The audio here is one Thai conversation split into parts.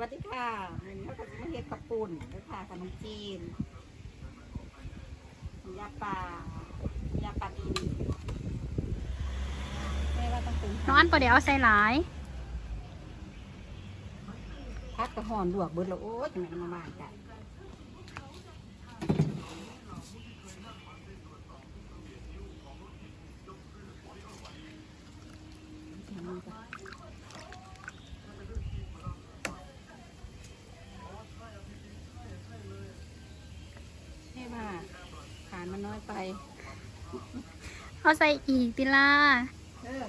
วัสดีค่ะวันนี้เราก็จะมาเฮ็ดกับปุ่นด้วยค่ะขนมจีนยาปลายาปลาดีไม่ว่าต้องเป็นน้องอันประเดี๋ยวเอาใส่หลายพักกระหอนลวกเบิดแล้วโอ้ยจังไหนมาบ้านกันให้ว่าขาน มันน้อยไปเอาใส่อีกติล่าเออ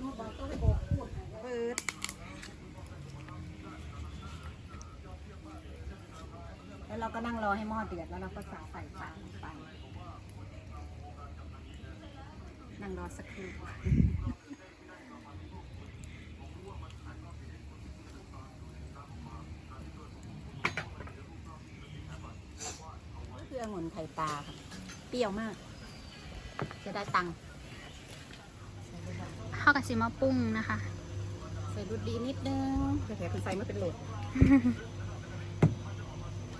ลูกบอกต้องโบกพูดเปิดแล้วเราก็นั่งรอให้หม้อเดือดแล้วเราก็สาใส่ปลาลงไป นั่งรอสักครู่เครื่องหมุน ไข่ปลาค่ะ เปรี้ยวมาก จะได้ตังค์เข้ากับสิมาปรุงนะคะ ใส่ดูดีนิดนึงเผื่อคุณใส่ไม่เป็นโหลด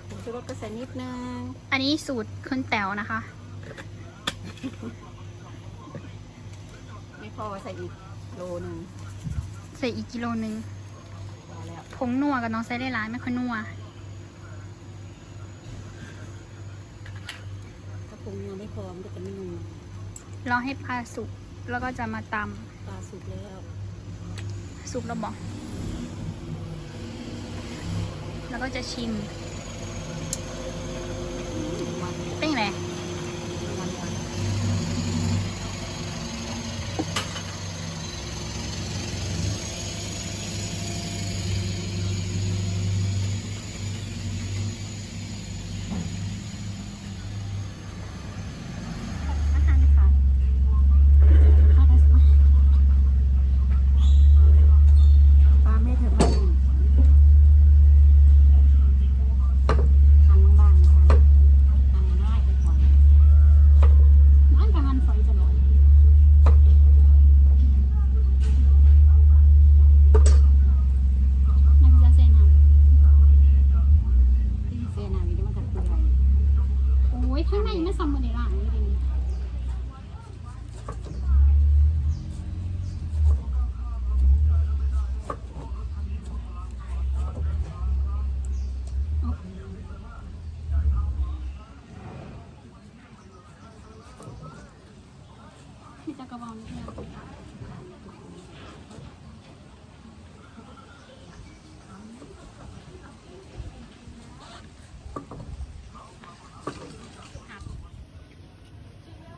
ผมชูรสก็ใส่นิดนึง อันนี้สูตรคุณแต๋วนะคะ ไม่พอใส่อีกโลหนึ่งใส่อีกกิโลนึง พอแล้วผงนัวกับน้องใส่ได้หลายไม่ค่อยนัว ถ้า ปรุงยังไม่พอมันก็จะไม่นัวรอให้ปลาสุกแล้วก็จะมาตปลาสุกแล้วำสุกแล้วบอกแล้วก็จะชิม มันเป็นไง มันมัน อาหารค่ะ ปลาไม่เถอะมันทำบ้างๆค่ะทำง่ายไปก่อน อันกับมันฝอยจะหน่อยนักจะใส่น้ ที่เซนาวินี่มันจะเปื่อยำโอ้ยข้างในไม่ซัมเบอร์ในร้านนี้เลยพี่ จะกระบอกนิดเดียว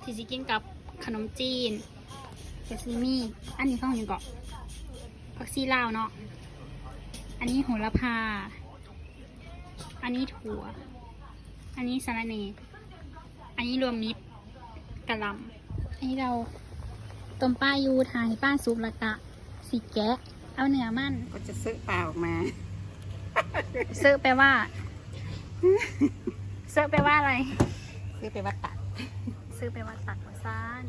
ที่จะกินกับขนมจีนเกซีมี่ อันนี้ข้าวอยู่เกาะผักซีลาวเนาะ อันนี้โหระพา อันนี้ถั่ว อันนี้สาระเนอันนี้รวมมิตรกะหล่ำอันนี้เรา ต้มป้ายูทายป้าซุปและกะสีแกะ เอาเนื้อมันก็จะซื้อปลาออกมาเซอร์แปลว่าเซอร์แปลว่าอะไร ซื้อไปวัดตัด ซื้อไปวัดตักวัดซ่าน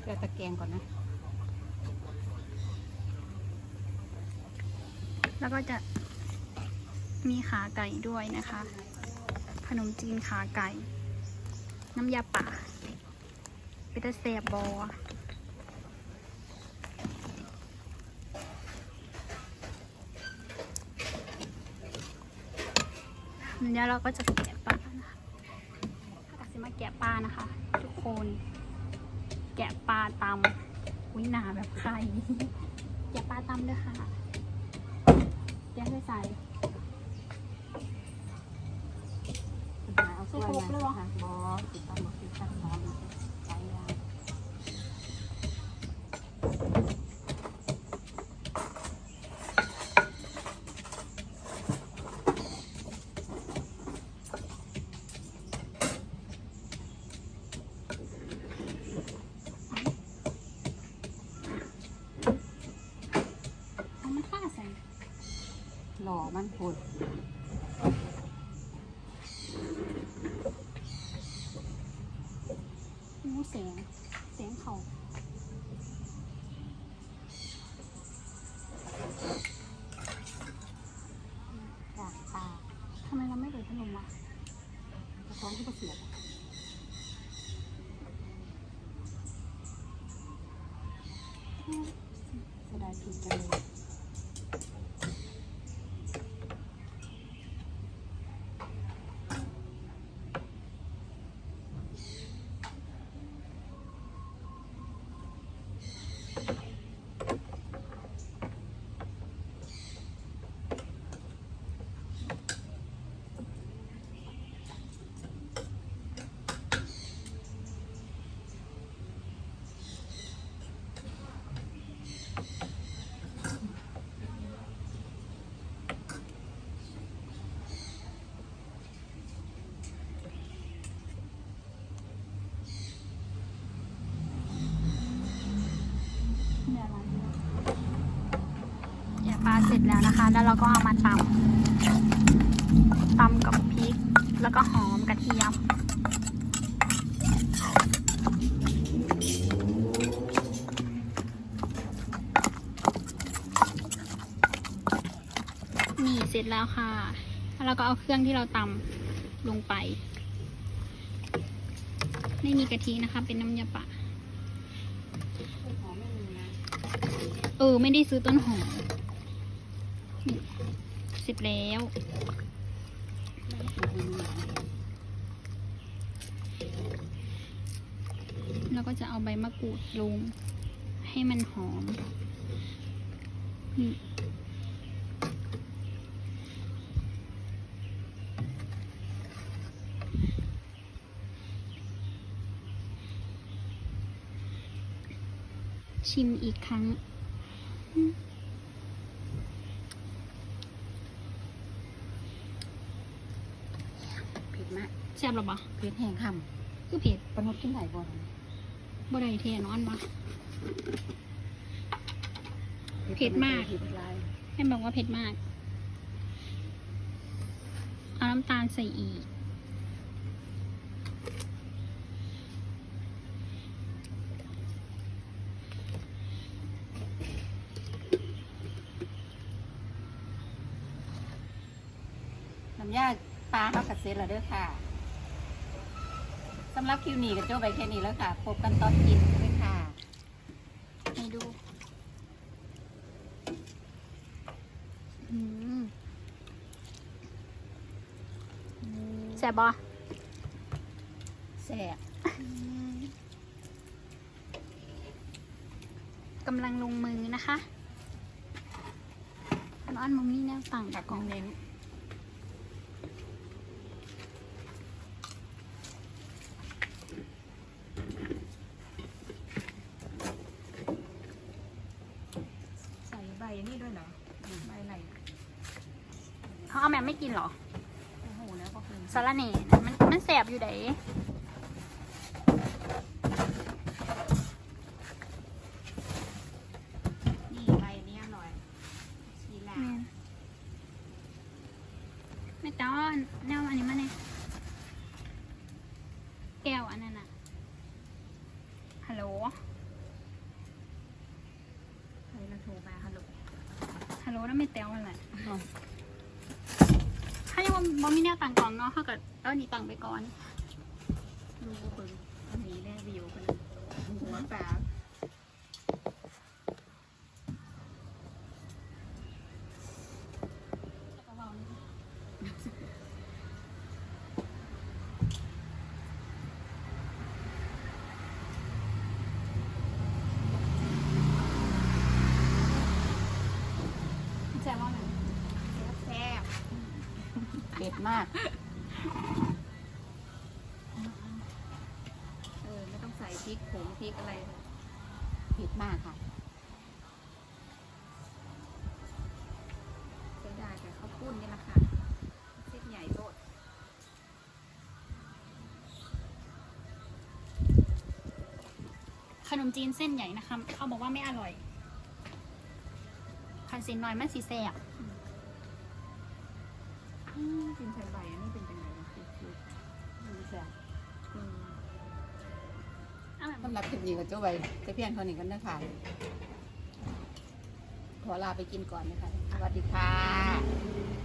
เพื่อตะแกรงก่อนนะ แล้วก็จะมีขาไก่ด้วยนะคะ ขนมจีนขาไก่ น้ำยาป่าเปนตาแซบบอเดี๋ยวเราก็จะแกะปลานะคะตักสิมาแกะปลานะคะ ทุกคน แกะปลาตำวินาแบบไข่แกะปลาตำด้วยค่ะเดี๋ยวให้ใส่ เอาถ้วยมาค่ะบอติดตั้งหมดติดตั้งพร้อมใช้ยาเอามันฆ่าใส่หล่อมันพูด อื มูแสงแสงเขา จากตา ทำไมเราไม่เปิดพัดลมวะ ก็เสียบเสียดายผิดกันเลย เนี่ยอะไรเนี่ยแกะปลาเสร็จแล้วนะคะ แล้วเราก็เอามาตำตำกับพริก แล้วก็หอมกระเทียมนี่เสร็จแล้วค่ะ แล้วเราก็เอาเครื่องที่เราตำลงไป ไม่มีกะทินะคะ เป็นน้ำยาป่า หอมไม่มีนะ เออ ไม่ได้ซื้อต้นหอมเสร็จแล้ว แล้วก็จะเอาใบมะกรูดลง ให้มันหอม ชิมอีกครั้ง เผ็ดมากแซ่บหรอปะเผ็ดแห้งคคือเผ็ดำปนุษกินไหนบ่อนบ่ได้เทนอนมาเผ็ดมากเผ็ดลายแม่บอกว่าเผ็ดมาก เอาน้ำตาลใส่อีก น้ำยาปลาเขากัดเซ็ตแล้วเด้อค่ะสำหรับคิวนี้กับโจ้ไปแค่นี้แล้วค่ะ พบกันตอนกินด้วยค่ะให้ดูอืมแซ่บบ่แซ่บกำลังลงมือนะคะร้อนมัมีแนวต่างผักกล่องเน้นใส่ใบนี่ด้วยเหรอใบอะไร เขาเอาแม่ไม่กินเหรอโอ้โหแล้วก็คือสาระเน่มันมันแสบอยู่ไหนนี่ใบนี้อร่อยชีลาไม่ต้อนแนวอันนี้มาเนี่ยแก้วอันนั้นอะฮัลโหลใครเราโทรมาฮัลโหลฮัลโหลนั่นไม่แต้วอะไร ถ้ายังบ่มีแนวต่างกล่องเนาะถ้าเกิดเอาอันนี้ต่างไปก่อน ดูคนอันนี้แน่วิวคนหัวปลาแซ่บว่าไง แซ่บเผ็ด มาก เออ ไม่ต้องใส่พริกผงพริกอะไรเผ็ดมากค่ะใช้ได้แต่ข้าวปุ้นนี่แหละค่ะเส้นใหญ่โตดขนมจีนเส้นใหญ่นะคะ เขาบอกว่าไม่อร่อยคันเส้นน้อยมันสีแซ่บ อืมกินใส่ใบอันนี้เป็นยังไงนะคือคือมันแซ่บอืมสำหรับคลิปนี้ก็จบไว้แต่เพียงเท่านี้กันนะคะ ขอลาไปกินก่อนนะคะ สวัสดีค่ะ